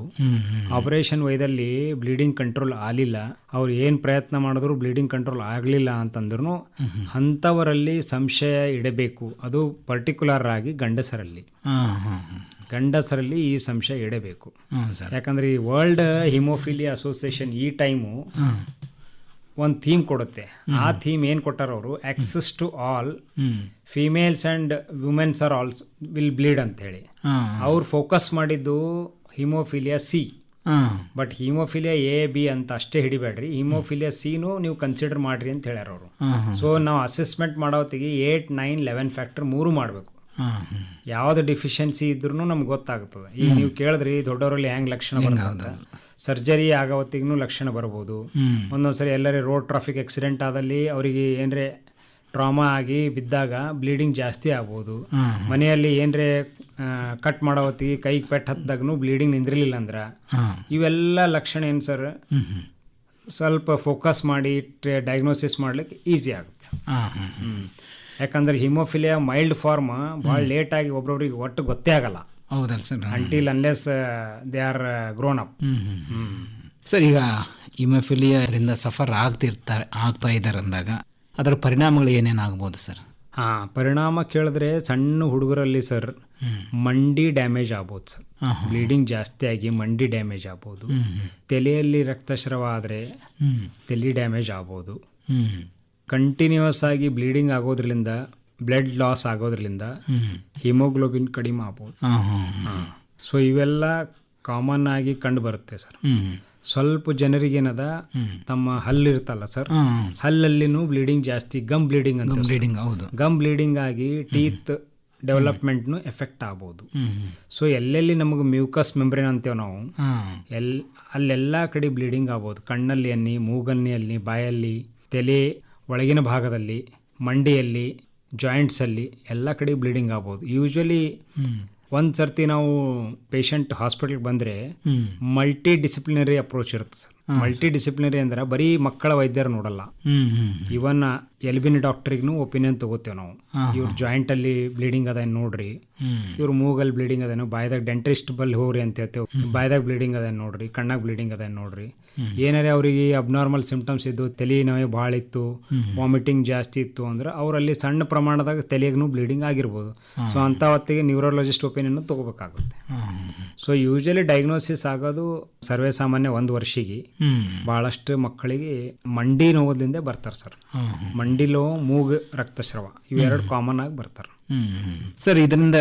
ಆಪರೇಷನ್ ವೈದಲ್ಲಿ ಬ್ಲೀಡಿಂಗ್ ಕಂಟ್ರೋಲ್ ಆಗಲಿಲ್ಲ ಅವ್ರು ಏನು ಪ್ರಯತ್ನ ಮಾಡಿದ್ರು ಬ್ಲೀಡಿಂಗ್ ಕಂಟ್ರೋಲ್ ಆಗಲಿಲ್ಲ ಅಂತಂದ್ರೂ ಅಂಥವರಲ್ಲಿ ಸಂಶಯ ಇಡಬೇಕು. ಅದು ಪರ್ಟಿಕ್ಯುಲರ್ ಆಗಿ ಗಂಡಸರಲ್ಲಿ. ಗಂಡಸರಲ್ಲಿ ಈ ಸಂಶಯ ಇಡಬೇಕು. ಯಾಕಂದ್ರೆ ಈ ವರ್ಲ್ಡ್ ಹಿಮೋಫಿಲಿಯಾ ಅಸೋಸಿಯೇಷನ್ ಈ ಟೈಮು ಒಂದು ಥೀಮ್ ಕೊಡುತ್ತೆ. ಆ ಥೀಮ್ ಏನು ಕೊಟ್ಟಾರ ಅವರು? Access to all females and womens are also will bleed ಅಂತ ಹೇಳಿ ಅವ್ರು ಫೋಕಸ್ ಮಾಡಿದ್ದು haemophilia C but haemophilia A B ಅಂತ ಅಷ್ಟೇ ಹಿಡಿಬೇಡ್ರಿ. ಹಿಮೋಫಿಲಿಯಾ ಸಿನೂ ನೀವು ಕನ್ಸಿಡರ್ ಮಾಡ್ರಿ ಅಂತ ಹೇಳ್ಯಾರ ಅವರು. ಸೊ ನಾವು ಅಸೆಸ್ಮೆಂಟ್ ಮಾಡೋ ಹೊತ್ತಿಗೆ ಏಟ್ ನೈನ್ ಲೆವೆನ್ ಫ್ಯಾಕ್ಟರ್ ಮೂರು ಮಾಡಬೇಕು. ಯಾವುದು ಡಿಫಿಷಿಯನ್ಸಿ ಇದ್ರೂ ನಮ್ಗೆ ಗೊತ್ತಾಗ್ತದೆ. ಈಗ ನೀವು ಕೇಳಿದ್ರಿ ದೊಡ್ಡವರಲ್ಲಿ ಹ್ಯಾಂಗ್ ಲಕ್ಷಣ ಬರ್ತದೆ ಅಂತ. ಸರ್ಜರಿ ಆಗೋ ಹೊತ್ತಿಗೂ ಲಕ್ಷಣ ಬರ್ಬೋದು. ಒಂದೊಂದ್ಸರಿ ಎಲ್ಲರೇ ರೋಡ್ ಟ್ರಾಫಿಕ್ ಆಕ್ಸಿಡೆಂಟ್ ಆದಲ್ಲಿ ಅವರಿಗೆ ಏನರೇ ಟ್ರಾಮಾ ಆಗಿ ಬಿದ್ದಾಗ ಬ್ಲೀಡಿಂಗ್ ಜಾಸ್ತಿ ಆಗ್ಬೋದು. ಮನೆಯಲ್ಲಿ ಏನರೇ ಕಟ್ ಮಾಡೋ ಹೊತ್ತಿಗೆ ಕೈಗೆ ಪೆಟ್ಟು ಹತ್ತಿದಾಗೂ ಬ್ಲೀಡಿಂಗ್ ನಿಂದಿರಲಿಲ್ಲ ಅಂದ್ರೆ ಇವೆಲ್ಲ ಲಕ್ಷಣ ಏನು ಸರ್? ಸ್ವಲ್ಪ ಫೋಕಸ್ ಮಾಡಿ ಡಯಾಗ್ನೋಸಿಸ್ ಮಾಡ್ಲಿಕ್ಕೆ ಈಸಿ ಆಗುತ್ತೆ. ಯಾಕಂದ್ರೆ ಹಿಮೋಫಿಲಿಯಾ ಮೈಲ್ಡ್ ಫಾರ್ಮ್ ಭಾಳ ಲೇಟಾಗಿ ಒಬ್ಬೊಬ್ರಿಗೆ ಒಟ್ಟು ಗೊತ್ತೇ ಆಗಲ್ಲ. ಹೌದಲ್ಲ sir. Until unless they are grown up sir ಈಗ ಇಮೆಫಿಲಿಯರಿಂದ ಸಫರ್ ಆಗ್ತಿರ್ತಾರೆ ಆಗ್ತಾ ಇದ್ದಾರೆ ಅಂದಾಗ ಅದರ ಪರಿಣಾಮಗಳು ಏನೇನಾಗ್ಬೋದು ಸರ್? ಹಾಂ ಪರಿಣಾಮ ಕೇಳಿದ್ರೆ ಸಣ್ಣ ಹುಡುಗರಲ್ಲಿ ಸರ್ ಮಂಡಿ ಡ್ಯಾಮೇಜ್ ಆಗ್ಬೋದು ಸರ್. ಬ್ಲೀಡಿಂಗ್ ಜಾಸ್ತಿ ಆಗಿ ಮಂಡಿ ಡ್ಯಾಮೇಜ್ ಆಗ್ಬೋದು. ತಲೆಯಲ್ಲಿ ರಕ್ತಸ್ರಾವ ಆದರೆ ತಲೆ ಡ್ಯಾಮೇಜ್ ಆಗ್ಬೋದು. ಕಂಟಿನ್ಯೂಸ್ ಆಗಿ ಬ್ಲೀಡಿಂಗ್ ಆಗೋದ್ರಿಂದ ಬ್ಲಡ್ ಲಾಸ್ ಆಗೋದ್ರಿಂದ ಹಿಮೋಗ್ಲೋಬಿನ್ ಕಡಿಮೆ ಆಗ್ಬೋದು. ಸೊ ಇವೆಲ್ಲ ಕಾಮನ್ ಆಗಿ ಕಂಡು ಬರುತ್ತೆ ಸರ್. ಸ್ವಲ್ಪ ಜನರಿಗೇನದ ಏನದ? ತಮ್ಮ ಹಲ್ಲಿರ್ತಲ್ಲ ಸರ್? ಹಾಂ. ಹಲ್ಲಲ್ಲಿನೂ ಬ್ಲೀಡಿಂಗ್ ಜಾಸ್ತಿ ಗಮ್ ಬ್ಲೀಡಿಂಗ್ ಅಂತ ಬ್ಲೀಡಿಂಗ್ ಹೌದು. ಗಮ್ ಬ್ಲೀಡಿಂಗ್ ಆಗಿ ಟೀತ್ ಡೆವಲಪ್ಮೆಂಟ್ನು ಎಫೆಕ್ಟ್ ಆಗ್ಬೋದು. ಸೊ ಎಲ್ಲೆಲ್ಲಿ ನಮಗೆ ಮ್ಯೂಕಸ್ ಮೆಂಬ್ರೇನ್ ಅಂತೇವೆ ನಾವು ಎಲ್ ಅಲ್ಲೆಲ್ಲ ಕಡೆ ಬ್ಲೀಡಿಂಗ್ ಆಗ್ಬೋದು. ಕಣ್ಣಲ್ಲಿ ಅನ್ನಿ ಮೂಗನ್ನಿ ಅಲ್ಲಿ ಬಾಯಲ್ಲಿ ತಲೆ ಒಳಗಿನ ಭಾಗದಲ್ಲಿ ಮಂಡಿಯಲ್ಲಿ. ಜಾಯಿಂಟ್ಸಲ್ಲಿ ಎಲ್ಲ ಕಡೆ ಬ್ಲೀಡಿಂಗ್ ಆಗ್ಬೋದು. ಯೂಶ್ವಲಿ ಒಂದು ಸರ್ತಿ ನಾವು ಪೇಷಂಟ್ ಹಾಸ್ಪಿಟಲ್ಗೆ ಬಂದರೆ ಮಲ್ಟಿ ಡಿಸಿಪ್ಲಿನರಿ ಅಪ್ರೋಚ್ ಇರುತ್ತೆ ಸರ್. ಮಲ್ಟಿ ಡಿಸಿಪ್ಲಿನರಿ ಅಂದ್ರೆ ಬರೀ ಮಕ್ಕಳ ವೈದ್ಯರು ನೋಡಲ್ಲ. ಹ್ಮ್ ಇವನ್ ಎಲ್ಬಿನ ಡಾಕ್ಟ್ರಿಗೂ ಒಪಿನಿಯನ್ ತಗೋತೇವೆ ನಾವು. ಇವ್ರ ಜಾಯಿಂಟ್ ಅಲ್ಲಿ ಬ್ಲೀಡಿಂಗ್ ಅದ ನೋಡ್ರಿ? ಇವ್ರ ಮೂಗಲ್ಲಿ ಬ್ಲೀಡಿಂಗ್ ಅದೇನು ಬಾಯ್ದಾಗ ಡೆಂಟಿಸ್ಟ್ ಬಲ್ಲಿ ಹೋಗ್ರಿ ಅಂತ ಹೇಳ್ತೇವೆ. ಬಾಯ್ದಾಗ ಬ್ಲೀಡಿಂಗ್ ಅದೇನು ನೋಡ್ರಿ? ಕಣ್ಣಾಗ ಬ್ಲೀಡಿಂಗ್ ಅದೇನು ನೋಡ್ರಿ? ಏನಾರೇ ಅವ್ರಿಗೆ ಅಬ್ನಾರ್ಮಲ್ ಸಿಂಪ್ಟಮ್ಸ್ ಇದ್ದು ತಲೆ ನೋವು ಭಾಳ ಇತ್ತು ವಾಮಿಟಿಂಗ್ ಜಾಸ್ತಿ ಇತ್ತು ಅಂದ್ರೆ ಅವರಲ್ಲಿ ಸಣ್ಣ ಪ್ರಮಾಣದಾಗ ತಲೆಗೂ ಬ್ಲೀಡಿಂಗ್ ಆಗಿರ್ಬೋದು. ಸೊ ಅಂತ ಹೊತ್ತಿಗೆ ನ್ಯೂರಾಲಜಿಸ್ಟ್ ಒಪಿನಿಯನ್ ತಗೋಬೇಕಾಗುತ್ತೆ. ಸೊ ಯೂಶಲಿ ಡಯಾಗ್ನೋಸಿಸ್ ಆಗೋದು ಸರ್ವೇ ಸಾಮಾನ್ಯ ಒಂದು ವರ್ಷಿಗೆ. ಬಹಳಷ್ಟು ಭಾಳಷ್ಟು ಮಕ್ಕಳಿಗೆ ಮಂಡಿ ನೋವುದಿಂದ ಬರ್ತಾರೆ ಸರ್. ಹಾಂ ಮೂಗ್ ರಕ್ತಸ್ರಾವ ಇವೆರಡು ಕಾಮನ್ ಆಗಿ ಬರ್ತಾರೆ. ಸರ್ ಇದರಿಂದ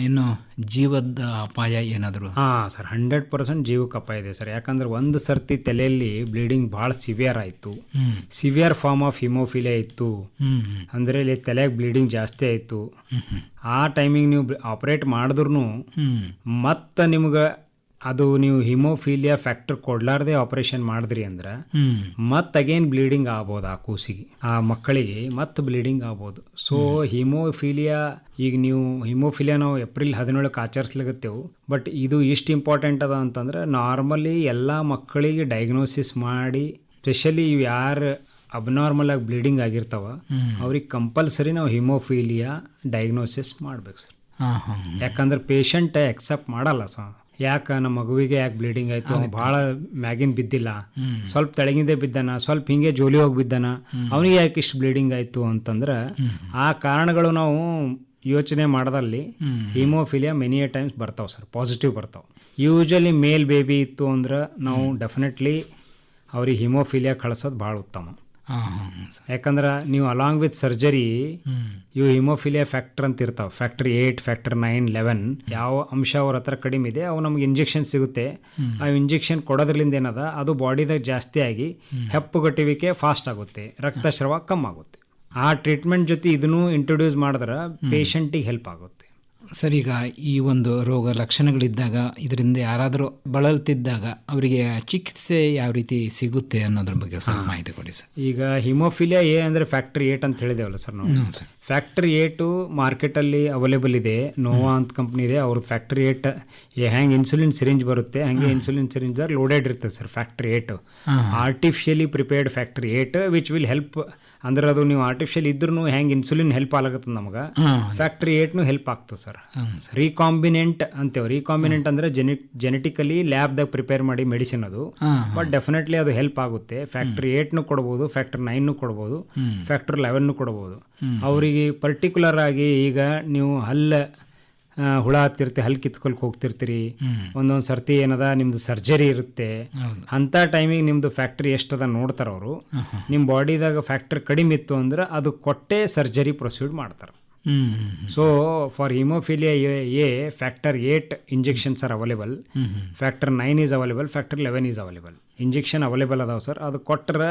ಏನು ಜೀವದ ಅಪಾಯ ಏನಾದರೂ? ಹಾಂ ಸರ್ ಹಂಡ್ರೆಡ್ ಪರ್ಸೆಂಟ್ ಜೀವಕ್ಕೆ ಅಪಾಯ ಇದೆ ಸರ್ ಯಾಕಂದ್ರೆ ಒಂದು ಸರ್ತಿ ತಲೆಯಲ್ಲಿ ಬ್ಲೀಡಿಂಗ್ ಭಾಳ ಸಿವಿಯರ್ ಆಯಿತು. ಸಿವಿಯರ್ ಫಾರ್ಮ್ ಆಫ್ ಹಿಮೋಫಿಲಿಯಾ ಇತ್ತು. ಅಂದ್ರೆ ಇಲ್ಲಿ ತಲೆಗೆ ಬ್ಲೀಡಿಂಗ್ ಜಾಸ್ತಿ ಆಯಿತು. ಆ ಟೈಮಿಂಗ್ ನೀವು ಆಪ್ರೇಟ್ ಮಾಡಿದ್ರು ಮತ್ತೆ ನಿಮ್ಗೆ ಅದು ನೀವು ಹಿಮೋಫೀಲಿಯಾ ಫ್ಯಾಕ್ಟರ್ ಕೊಡ್ಲಾರ್ದೆ ಆಪರೇಷನ್ ಮಾಡಿದ್ರಿ ಅಂದ್ರೆ ಮತ್ತೆ ಅಗೇನ್ ಬ್ಲೀಡಿಂಗ್ ಆಗ್ಬೋದು ಆ ಕೂಸಿಗೆ ಆ ಮಕ್ಕಳಿಗೆ ಮತ್ತೆ ಬ್ಲೀಡಿಂಗ್ ಆಗ್ಬೋದು. ಸೊ ಹಿಮೋಫಿಲಿಯಾ ಈಗ ನೀವು ಹಿಮೋಫಿಲಿಯಾ ನಾವು ಏಪ್ರಿಲ್ ಹದಿನೇಳಕ್ಕೆ ಆಚರಿಸ್ಲಿಕತ್ತೇವು ಬಟ್ ಇದು ಇಷ್ಟು ಇಂಪಾರ್ಟೆಂಟ್ ಅದ ಅಂತಂದ್ರೆ ನಾರ್ಮಲಿ ಎಲ್ಲ ಮಕ್ಕಳಿಗೆ ಡಯಾಗ್ನೋಸಿಸ್ ಮಾಡಿ ಸ್ಪೆಷಲಿ ಇವು ಯಾರು ಅಬ್ನಾರ್ಮಲ್ ಆಗಿ ಬ್ಲೀಡಿಂಗ್ ಆಗಿರ್ತಾವ. ಅವ್ರಿಗೆ ಕಂಪಲ್ಸರಿ ನಾವು ಹಿಮೋಫಿಲಿಯಾ ಡಯಾಗ್ನೋಸಿಸ್ ಮಾಡ್ಬೇಕು ಸರ್. ಯಾಕಂದ್ರೆ ಪೇಷಂಟ್ ಎಕ್ಸೆಪ್ಟ್ ಮಾಡಲ್ಲ ಸ ಯಾಕೆ ನಮ್ಮ ಮಗುವಿಗೆ ಯಾಕೆ ಬ್ಲೀಡಿಂಗ್ ಆಯ್ತು? ಭಾಳ ಮ್ಯಾಗಿನ್ ಬಿದ್ದಿಲ್ಲ. ಸ್ವಲ್ಪ ತೆಳಗಿಂದೆ ಬಿದ್ದಾನ ಸ್ವಲ್ಪ ಹಿಂಗೆ ಜೋಲಿ ಹೋಗಿ ಬಿದ್ದಾನ ಅವನಿಗೆ ಯಾಕೆ ಇಷ್ಟು ಬ್ಲೀಡಿಂಗ್ ಆಯ್ತು ಅಂತಂದ್ರೆ ಆ ಕಾರಣಗಳು ನಾವು ಯೋಚನೆ ಮಾಡದಲ್ಲಿ ಹಿಮೋಫಿಲಿಯಾ ಮೆನಿ ಟೈಮ್ಸ್ ಬರ್ತಾವೆ ಸರ್ ಪಾಸಿಟಿವ್ ಬರ್ತಾವೆ. ಯೂಶಲಿ ಮೇಲ್ ಬೇಬಿ ಇತ್ತು ಅಂದ್ರೆ ನಾವು ಡೆಫಿನೆಟ್ಲಿ ಅವ್ರಿಗೆ ಹಿಮೋಫಿಲಿಯಾ ಕಳಿಸೋದು ಭಾಳ ಉತ್ತಮ. ಯಾಕಂದ್ರೆ ನೀವು ಅಲಾಂಗ್ ವಿತ್ ಸರ್ಜರಿ ಇವು ಹಿಮೋಫಿಲಿಯಾ ಫ್ಯಾಕ್ಟರ್ ಅಂತ ಇರ್ತಾವ. Factor eight factor nine eleven ಯಾವ ಅಂಶ ಅವ್ರ ಹತ್ರ ಕಡಿಮೆ ಇದೆ ಅವು ನಮ್ಗೆ ಇಂಜೆಕ್ಷನ್ ಸಿಗುತ್ತೆ. ಆ ಇಂಜೆಕ್ಷನ್ ಕೊಡೋದ್ರಿಂದ ಏನದ ಅದು ಬಾಡಿದಾಗ ಜಾಸ್ತಿ ಆಗಿ ಹೆಪ್ಪುಗಟ್ಟುವಿಕೆ ಫಾಸ್ಟ್ ಆಗುತ್ತೆ ರಕ್ತಸ್ರಾವ ಕಮ್ಮಿ ಆಗುತ್ತೆ ಆ ಟ್ರೀಟ್ಮೆಂಟ್ ಜೊತೆ ಇದನ್ನು ಇಂಟ್ರೊಡ್ಯೂಸ್ ಮಾಡಿದ್ರೆ ಪೇಷಂಟಿಗೆ ಹೆಲ್ಪ್ ಆಗುತ್ತೆ. ಸರ್ ಈಗ ಈ ಒಂದು ರೋಗ ಲಕ್ಷಣಗಳಿದ್ದಾಗ ಇದರಿಂದ ಯಾರಾದರೂ ಬಳಲ್ತಿದ್ದಾಗ ಅವರಿಗೆ ಚಿಕಿತ್ಸೆ ಯಾವ ರೀತಿ ಸಿಗುತ್ತೆ ಅನ್ನೋದ್ರ ಬಗ್ಗೆ ಸ್ವಲ್ಪ ಮಾಹಿತಿ ಕೊಡಿ ಸರ್. ಈಗ ಹಿಮೋಫಿಲಿಯಾ ಎ ಅಂದರೆ ಫ್ಯಾಕ್ಟ್ರಿ ಏಟ್ ಅಂತ ಹೇಳಿದೇವಲ್ಲ ಸರ್ ನಾವು? Factor sir. ಫ್ಯಾಕ್ಟರ್ ಏಟು ಮಾರ್ಕೆಟಲ್ಲಿ ಅವೈಲೇಬಲ್ ಇದೆ. ನೋವಾ ಅಂತ ಕಂಪ್ನಿ ಇದೆ. ಅವ್ರ ಫ್ಯಾಕ್ಟ್ರಿ ಏಟ್ ಹೆಂಗೆ ಇನ್ಸುಲಿನ್ ಸಿರಿಂಜ್ ಬರುತ್ತೆ ಹಂಗೆ ಇನ್ಸುಲಿನ್ ಸಿರಿಂಜ್ ಲೋಡೆಡ್ ಇರ್ತದೆ sir factor eight. Artificially prepared factor eight which will help ಅಂದ್ರೆ ಅದು ನೀವು ಆರ್ಟಿಫಿಷಿಯಲ್ ಇದ್ರೂ ಹೆಂಗೆ ಇನ್ಸುಲಿನ್ ಹೆಲ್ಪ್ ಆಗತ್ತದ ನಮಗೆ? ಫ್ಯಾಕ್ಟ್ರಿ ಫ್ಯಾಕ್ಟರಿ ಏಟ್ನು ಹೆಲ್ಪ್ ಆಗ್ತದೆ ಸರ್. ರೀಕಾಂಬಿನೆಂಟ್ ಅಂತೇವೆ. ರೀಕಾಂಬಿನೆಂಟ್ ಅಂದ್ರೆ ಜೆನೆ ಜೆನೆಟಿಕಲಿ ಲ್ಯಾಬ್ದಾಗ ಪ್ರಿಪೇರ್ ಮಾಡಿ ಮೆಡಿಸಿನ್ ಅದು. ಬಟ್ ಡೆಫಿನೆಟ್ಲಿ ಅದು ಹೆಲ್ಪ್ ಆಗುತ್ತೆ. ಫ್ಯಾಕ್ಟರಿ ಏಟ್ನು ಕೊಡ್ಬೋದು ಫ್ಯಾಕ್ಟ್ರಿ ನೈನ್ನು ಕೊಡ್ಬೋದು ಲೆವೆನ್ ನು ಕೊಡ್ಬೋದು. ಅವರಿಗೆ ಪರ್ಟಿಕ್ಯುಲರ್ ಆಗಿ ಈಗ ನೀವು ಹಲ್ಲ ಹುಳ ಹತ್ತಿರ್ತಿ ಹಲ್ ಕಿತ್ಕೊಳ್ಕೆ ಹೋಗ್ತಿರ್ತೀರಿ. ಒಂದೊಂದು ಸರ್ತಿ ಏನದ ನಿಮ್ದು ಸರ್ಜರಿ ಇರುತ್ತೆ. ಅಂತ ಅಂಥ ಟೈಮಿಗೆ ನಿಮ್ದು ಫ್ಯಾಕ್ಟ್ರಿ ಎಷ್ಟದ ನೋಡ್ತಾರೆ ಅವರು. ನಿಮ್ಮ ಬಾಡಿದಾಗ ಫ್ಯಾಕ್ಟ್ರಿ ಕಡಿಮೆ ಇತ್ತು ಅಂದ್ರೆ ಅದು ಕೊಟ್ಟೆ ಸರ್ಜರಿ ಪ್ರೊಸೀಡ್ ಮಾಡ್ತಾರೆ. So for haemophilia A factor eight injections are available factor nine is available factor eleven is available injection available ಅದಾವೆ ಸರ್ ಅದು ಕೊಟ್ಟರೆ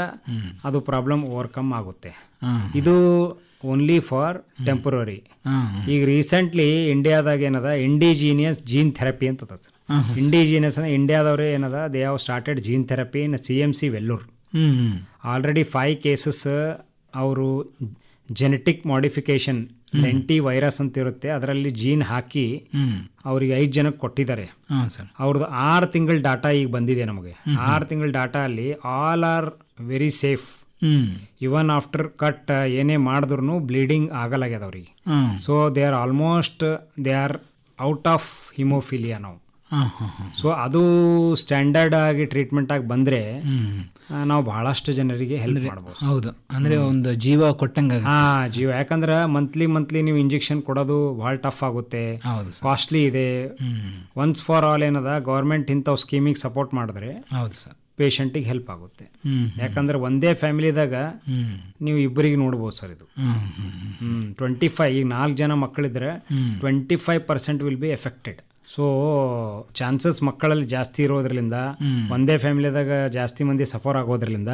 ಅದು ಪ್ರಾಬ್ಲಮ್ ಓವರ್ಕಮ್ ಆಗುತ್ತೆ. ಇದು ಓನ್ಲಿ ಫಾರ್ ಟೆಂಪರರಿ ಈಗ ರೀಸೆಂಟ್ಲಿ ಇಂಡಿಯಾದಾಗ ಏನದ ಇಂಡಿಜಿನಿಯಸ್ ಜೀನ್ ಥೆರಪಿ ಅಂತ ಅದ ಸರ್. ಇಂಡಿಜೀನಿಯಸ್ ಅಂದ್ರೆ ಇಂಡಿಯಾದವ್ರೆ ಏನದ they have started gene therapy in C M C Vellore already five cases ಅವರು ಜೆನೆಟಿಕ್ ಮಾಡಿಫಿಕೇಶನ್ ಲೆಂಟಿ ವೈರಸ್ ಅಂತ ಇರುತ್ತೆ ಅದರಲ್ಲಿ ಜೀನ್ ಹಾಕಿ ಅವ್ರಿಗೆ ಐದು ಜನಕ್ಕೆ ಕೊಟ್ಟಿದ್ದಾರೆ. ಅವ್ರದ್ದು ಆರು ತಿಂಗಳ ಡಾಟಾ ಈಗ ಬಂದಿದೆ ನಮಗೆ. ಆರು ತಿಂಗಳ ಡಾಟಾ ಅಲ್ಲಿ all are very safe even after cut ಏನೇ ಮಾಡಿದ್ರು ಬ್ಲೀಡಿಂಗ್ ಆಗಲಾಗ್ಯದ ಅವ್ರಿಗೆ. So they are almost they are out of haemophilia ನಾವು ಸೊ ಅದು ಸ್ಟ್ಯಾಂಡರ್ಡ್ ಆಗಿ ಟ್ರೀಟ್ಮೆಂಟ್ ಆಗಿ ಬಂದರೆ ನಾವು ಬಹಳಷ್ಟು ಜನರಿಗೆ ಹೆಲ್ಪ್ ಮಾಡ್ಬೋದು. ಹೌದು. ಅಂದರೆ ಒಂದು ಜೀವ ಕೊಟ್ಟಂಗೆ ಹಾ ಜೀವ. ಯಾಕಂದ್ರೆ ಮಂತ್ಲಿ ಮಂತ್ಲಿ ನೀವು ಇಂಜೆಕ್ಷನ್ ಕೊಡೋದು ಭಾಳ ಟಫ್ ಆಗುತ್ತೆ. ಹೌದು ಕಾಸ್ಟ್ಲಿ ಇದೆ. ಒನ್ಸ್ ಫಾರ್ ಆಲ್ ಏನದ ಗೌರ್ಮೆಂಟ್ ಇಂಥವು ಸ್ಕೀಮಿಗೆ ಸಪೋರ್ಟ್ ಮಾಡಿದ್ರೆ ಹೌದು ಸರ್. ಪೇಷಂಟಿಗೆ ಹೆಲ್ಪ್ ಆಗುತ್ತೆ. ಯಾಕಂದ್ರೆ ಒಂದೇ ಫ್ಯಾಮಿಲಿದಾಗ ನೀವು ಇಬ್ಬರಿಗೆ ನೋಡ್ಬೋದು ಸರ್ ಇದು. ಟ್ವೆಂಟಿ ಫೈವ್ ಈಗ ನಾಲ್ಕು ಜನ ಮಕ್ಕಳಿದ್ರೆ. Twenty five percent will be affected so chances ಮಕ್ಕಳಲ್ಲಿ ಜಾಸ್ತಿ ಇರೋದ್ರಿಂದ. ಒಂದೇ ಫ್ಯಾಮಿಲಿದಾಗ ಜಾಸ್ತಿ ಮಂದಿ ಸಫರ್ ಆಗೋದ್ರಿಂದ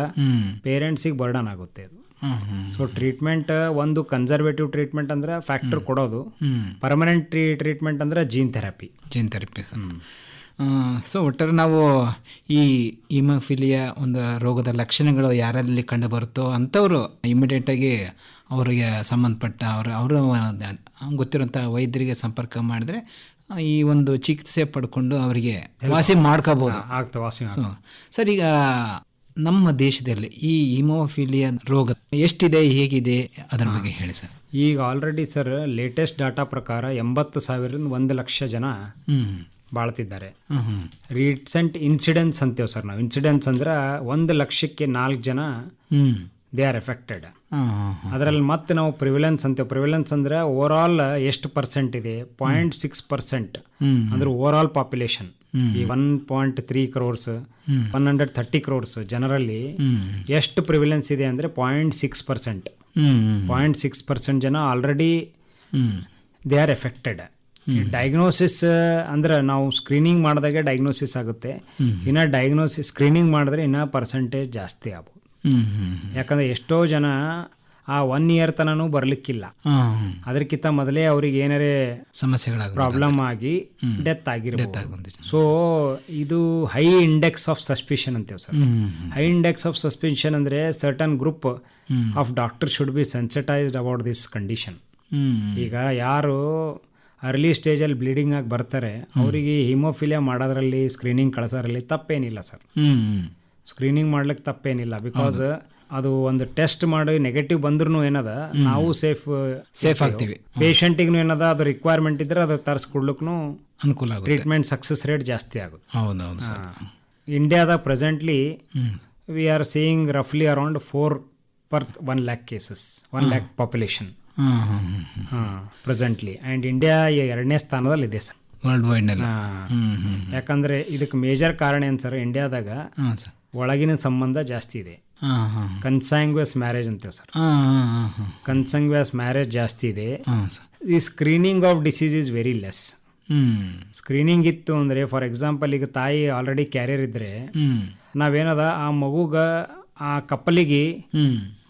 ಪೇರೆಂಟ್ಸಿಗೆ ಬರ್ಡನ್ ಆಗುತ್ತೆ ಅದು ಸೊ ಟ್ರೀಟ್ಮೆಂಟ್ ಒಂದು ಕನ್ಸರ್ವೇಟಿವ್ ಟ್ರೀಟ್ಮೆಂಟ್ ಅಂದ್ರೆ ಫ್ಯಾಕ್ಟರ್ ಕೊಡೋದು. ಪರ್ಮನೆಂಟ್ ಟ್ರೀ ಟ್ರೀಟ್ಮೆಂಟ್ ಅಂದ್ರೆ gene therapy gene therapy sir so ಒಟ್ಟಾರೆ ನಾವು ಈ ಇಮೋಫಿಲಿಯಾ ಒಂದು ರೋಗದ ಲಕ್ಷಣಗಳು ಯಾರಲ್ಲಿ ಕಂಡು ಬರುತ್ತೋ ಅಂಥವರು ಇಮಿಡಿಯೇಟಾಗಿ ಅವರಿಗೆ ಸಂಬಂಧಪಟ್ಟ ಅವರು ಅವರು ಗೊತ್ತಿರುವಂಥ ವೈದ್ಯರಿಗೆ ಸಂಪರ್ಕ ಮಾಡಿದ್ರೆ ಈ ಒಂದು ಚಿಕಿತ್ಸೆ ಪಡ್ಕೊಂಡು ಅವರಿಗೆ ವಾಸಿ ಮಾಡ್ಕೋಬೋದು. ಆಗ್ತವೆ ವಾಸಿ ಸರ್ ಈಗ ನಮ್ಮ ದೇಶದಲ್ಲಿ ಈ ಹಿಮೋಫಿಲಿಯಾ ರೋಗ ಎಷ್ಟಿದೆ ಹೇಗಿದೆ ಅದರ ಬಗ್ಗೆ ಹೇಳಿ ಸರ್. ಈಗ ಆಲ್ರೆಡಿ ಸರ್ ಲೇಟೆಸ್ಟ್ ಡಾಟಾ ಪ್ರಕಾರ ಎಂಬತ್ತು ಸಾವಿರದಿಂದ ಒಂದು ಲಕ್ಷ ಜನ ಹ್ಞೂ ಬಾಳ್ತಿದ್ದಾರೆ. ರೀಸೆಂಟ್ ಇನ್ಸಿಡೆನ್ಸ್ ಅಂತೇವೆ ಸರ್ ನಾವು. ಇನ್ಸಿಡೆನ್ಸ್ ಅಂದ್ರೆ ಒಂದು ಲಕ್ಷಕ್ಕೆ ನಾಲ್ಕು ಜನ ದೇ ಆರ್ ಎಫೆಕ್ಟೆಡ್. ಅದರಲ್ಲಿ ಮತ್ತೆ ನಾವು ಪ್ರಿವಿಲೆನ್ಸ್ ಅಂತೇವೆ. ಪ್ರಿವಿಲೆನ್ಸ್ ಅಂದ್ರೆ ಓವರ್ ಆಲ್ ಎಷ್ಟು ಪರ್ಸೆಂಟ್ ಇದೆ? ಪಾಯಿಂಟ್ ಸಿಕ್ಸ್ ಪರ್ಸೆಂಟ್ ಅಂದ್ರೆ ಓವರ್ ಆಲ್ ಪಾಪ್ಯುಲೇಷನ್. ಈ one point three crores. One hundred thirty crores ಜನರಲ್ಲಿ ಎಷ್ಟು ಪ್ರಿವಿಲೆನ್ಸ್ ಇದೆ ಅಂದ್ರೆ point six percent point six percent ಜನ already they are affected. Diagnosis ಅಂದ್ರೆ ನಾವು ಸ್ಕ್ರೀನಿಂಗ್ ಮಾಡಿದಾಗೆ ಡಯಾಗ್ನೋಸಿಸ್ ಆಗುತ್ತೆ. ಇನ್ನ ಡಯಾಗ್ನೋಸಿಸ್ ಸ್ಕ್ರೀನಿಂಗ್ ಮಾಡಿದ್ರೆ ಇನ್ನ ಪರ್ಸೆಂಟೇಜ್ ಜಾಸ್ತಿ ಆಗ್ಬೋದು. ಹ್ಞೂ ಯಾಕಂದ್ರೆ ಎಷ್ಟೋ ಜನ ಆ ಒನ್ ಇಯರ್ ತನೂ ಬರ್ಲಿಕ್ಕಿಲ್ಲ. ಅದಕ್ಕಿಂತ ಮೊದಲೇ ಅವ್ರಿಗೆ ಏನಾರೇ ಸಮಸ್ಯೆಗಳ ಪ್ರಾಬ್ಲಮ್ ಆಗಿ ಡೆತ್ ಆಗಿರ್ಬೋದು. ಆಗುವಂಥದ್ದು. ಸೊ ಇದು high index of suspicion ಅಂತೇವೆ sir. High index of suspension ಅಂದ್ರೆ certain group of doctor should be sensitized about this condition ಈಗ ಯಾರು ಅರ್ಲಿ ಸ್ಟೇಜಲ್ಲಿ ಬ್ಲೀಡಿಂಗ್ ಆಗಿ ಬರ್ತಾರೆ. ಅವರಿಗೆ ಹಿಮೋಫಿಲಿಯಾ ಮಾಡೋದ್ರಲ್ಲಿ ಸ್ಕ್ರೀನಿಂಗ್ ಕಳ್ಸೋದ್ರಲ್ಲಿ ತಪ್ಪೇನಿಲ್ಲ ಸರ್. ಸ್ಕ್ರೀನಿಂಗ್ ಮಾಡ್ಲಿಕ್ಕೆ ತಪ್ಪೇನಿಲ್ಲ. ಬಿಕಾಸ್ ಅದು ಒಂದು ಟೆಸ್ಟ್ ಮಾಡಿ ನೆಗೆಟಿವ್ ಬಂದ್ರೂ ಏನದ ನಾವು ಸೇಫ್ ಸೇಫ್ ಆಗ್ತೀವಿ. ಪೇಷಂಟಿಗೂ ಏನದ ಅದು ರಿಕ್ವೈರ್ಮೆಂಟ್ ಇದ್ರೆ ಅದು ತರಿಸ್ಕೊಡ್ಲಿಕ್ಕೂ ಅನುಕೂಲ ಆಗುತ್ತೆ. ಟ್ರೀಟ್ಮೆಂಟ್ ಸಕ್ಸಸ್ ರೇಟ್ ಜಾಸ್ತಿ ಆಗುತ್ತೆ. ಹೌದೌದು ಇಂಡಿಯಾದಾಗ presently we are seeing ರಫ್ಲಿ around four per one lakh cases one lakh population presently and India ಎರಡನೇ ಸ್ಥಾನದಲ್ಲಿದೆ ಸರ್. ವರ್ಲ್ಡ್ ವೈಡ್ನಲ್ಲಿ ಯಾಕಂದರೆ ಇದಕ್ಕೆ ಮೇಜರ್ ಕಾರಣ ಏನು ಸರ್ ಇಂಡಿಯಾದಾಗ ಒಳಗಿನ ಸಂಬಂಧ ಜಾಸ್ತಿ ಇದೆ. ಕನ್ಸಾಂಗ್ವೆಸ್ ಮ್ಯಾರೇಜ್ ಅಂತೀವಿ ಸರ್. ಕನ್ಸಂಗ್ವೆಸ್ ಮ್ಯಾರೇಜ್ ಜಾಸ್ತಿ ಇದೆ. ಈ screening of disease is very less screening ಇತ್ತು ಅಂದರೆ ಫಾರ್ ಎಕ್ಸಾಂಪಲ್ ಈಗ ತಾಯಿ ಆಲ್ರೆಡಿ ಕ್ಯಾರಿಯರ್ ಇದ್ದರೆ ನಾವೇನದ ಆ ಮಗುಗ ಆ ಕಪ್ಪಲಿಗೆ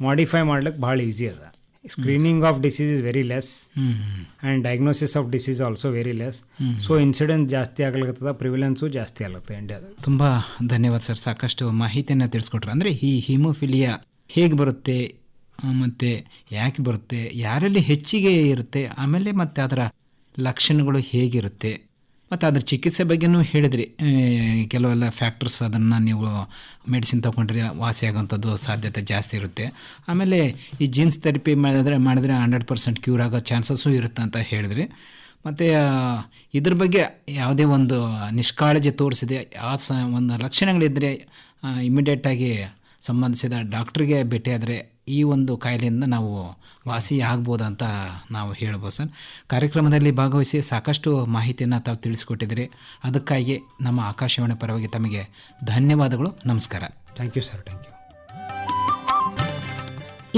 ಮಾಡಿಫೈ ಮಾಡ್ಲಿಕ್ಕೆ ಭಾಳ ಈಸಿ ಅದ. Screening of disease is very less ಹ್ಞೂ and diagnosis of disease also very less so incidence ಜಾಸ್ತಿ ಆಗ್ಲಿಕ್ಕತ್ತದ ಪ್ರಿವಿಲೆನ್ಸು ಜಾಸ್ತಿ ಆಗುತ್ತೆ ಇಂಡಿಯಾದ ತುಂಬ ಧನ್ಯವಾದ ಸರ್. ಸಾಕಷ್ಟು ಮಾಹಿತಿಯನ್ನು ತಿಳಿಸ್ಕೊಟ್ರು. ಅಂದರೆ ಈ ಹಿಮೋಫಿಲಿಯಾ ಹೇಗೆ ಬರುತ್ತೆ ಮತ್ತೆ ಯಾಕೆ ಬರುತ್ತೆ ಯಾರಲ್ಲಿ ಹೆಚ್ಚಿಗೆ ಇರುತ್ತೆ ಆಮೇಲೆ ಮತ್ತೆ ಅದರ ಲಕ್ಷಣಗಳು ಹೇಗಿರುತ್ತೆ ಮತ್ತು ಅದ್ರ ಚಿಕಿತ್ಸೆ ಬಗ್ಗೆನೂ ಹೇಳಿದ್ರಿ. ಕೆಲವೆಲ್ಲ ಫ್ಯಾಕ್ಟರ್ಸ್ ಅದನ್ನು ನೀವು ಮೆಡಿಸಿನ್ ತೊಗೊಂಡ್ರೆ ವಾಸಿ ಆಗೋವಂಥದ್ದು ಸಾಧ್ಯತೆ ಜಾಸ್ತಿ ಇರುತ್ತೆ. ಆಮೇಲೆ ಈ ಜೀನ್ಸ್ ಥೆರಪಿ ಮಾಡಿದ್ರೆ ಮಾಡಿದ್ರೆ ಹಂಡ್ರೆಡ್ ಪರ್ಸೆಂಟ್ ಕ್ಯೂರ್ ಆಗೋ ಚಾನ್ಸಸ್ಸು ಇರುತ್ತೆ ಅಂತ ಹೇಳಿದ್ರಿ. ಮತ್ತು ಇದ್ರ ಬಗ್ಗೆ ಯಾವುದೇ ಒಂದು ನಿಷ್ಕಾಳಜಿ ತೋರಿಸಿದೆ. ಆ ಸ, ಒಂದು ಲಕ್ಷಣಗಳಿದ್ದರೆ ಇಮಿಡಿಯೇಟಾಗಿ ಸಂಬಂಧಿಸಿದ ಡಾಕ್ಟ್ರಿಗೆ ಭೇಟಿಯಾದರೆ ಈ ಒಂದು ಕಾಯಿಲೆಯಿಂದ ನಾವು ವಾಸಿ ಆಗ್ಬೋದು ಅಂತ ನಾವು ಹೇಳ್ಬೋದು ಸರ್. ಕಾರ್ಯಕ್ರಮದಲ್ಲಿ ಭಾಗವಹಿಸಿ ಸಾಕಷ್ಟು ಮಾಹಿತಿಯನ್ನು ತಾವು ತಿಳಿಸ್ಕೊಟ್ಟಿದ್ದೀರಿ. ಅದಕ್ಕಾಗಿ ನಮ್ಮ ಆಕಾಶವಾಣಿ ಪರವಾಗಿ ತಮಗೆ ಧನ್ಯವಾದಗಳು. ನಮಸ್ಕಾರ. Thank you sir thank you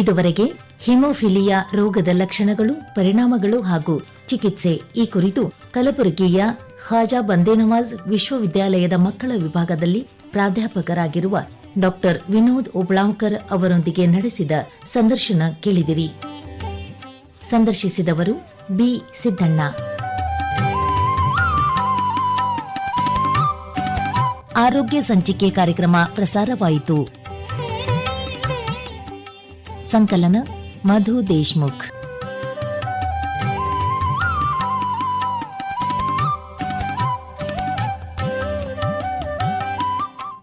ಇದುವರೆಗೆ ಹಿಮೋಫಿಲಿಯಾ ರೋಗದ ಲಕ್ಷಣಗಳು ಪರಿಣಾಮಗಳು ಹಾಗೂ ಚಿಕಿತ್ಸೆ ಈ ಕುರಿತು ಕಲಬುರಗಿಯ ಖಾಜಾ ಬಂದೇನವಾಜ್ ವಿಶ್ವವಿದ್ಯಾಲಯದ ಮಕ್ಕಳ ವಿಭಾಗದಲ್ಲಿ ಪ್ರಾಧ್ಯಾಪಕರಾಗಿರುವ ಡಾಕ್ಟರ್ ವಿನೋದ್ ಉಬ್ಳಾಂಕರ್ ಅವರೊಂದಿಗೆ ನಡೆಸಿದ ಸಂದರ್ಶನ ಕೇಳಿದಿರಿ. ಸಂದರ್ಶಿಸಿದವರು ಬಿ. ಸಿದ್ದಣ್ಣ. ಆರೋಗ್ಯ ಸಂಚಿಕೆ ಕಾರ್ಯಕ್ರಮ ಪ್ರಸಾರವಾಯಿತು. ಸಂಕಲನ ಮಧು ದೇಶ್ಮುಖ್.